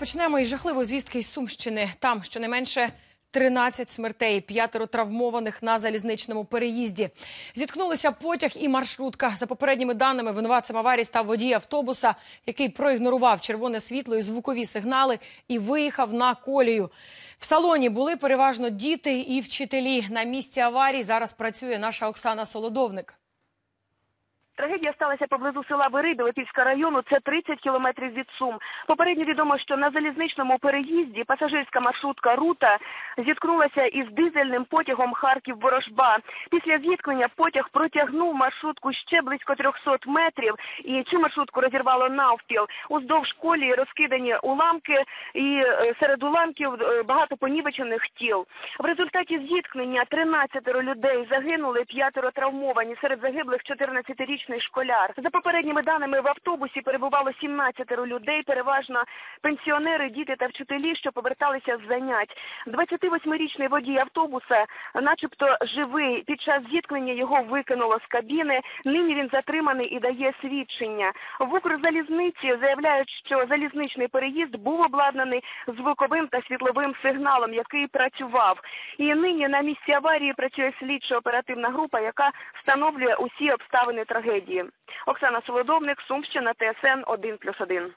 Розпочнемо із жахливої звістки із Сумщини. Там щонайменше 13 смертей, п'ятеро травмованих на залізничному переїзді. Зіткнулися потяг і маршрутка. За попередніми даними, винуватцем аварії став водій автобуса, який проігнорував червоне світло і звукові сигнали і виїхав на колію. В салоні були переважно діти і вчителі. На місці аварії зараз працює наша Оксана Солодовник. Трагедія сталася поблизу села Вириби Липільського району. Це 30 кілометрів від Сум. Попередньо відомо, що на залізничному переїзді пасажирська маршрутка Рута зіткнулася із дизельним потягом Харків-Ворожба. Після зіткнення потяг протягнув маршрутку ще близько 300 метрів, і цю маршрутку розірвало навпіл. Уздовж колії розкидані уламки, і е, серед уламків е, багато понівечених тіл. В результаті зіткнення 13 людей загинули, п'ятеро травмовані. Серед загиблих 14-річний школяр. За попередніми даними в автобусі перебувало 17 людей, переважно пенсіонери, діти та вчителі, що поверталися з занять. 28-річний водій автобуса, начебто живий. Під час зіткнення його викинуло з кабіни. Нині він затриманий і дає свідчення. В Укрзалізниці заявляють, що залізничний переїзд був обладнаний звуковим та світловим сигналом, який працював. І нині на місці аварії працює слідчо-оперативна група, яка встановлює усі обставини Оксана Солодовник, Сумщина, ТСН 1+,1.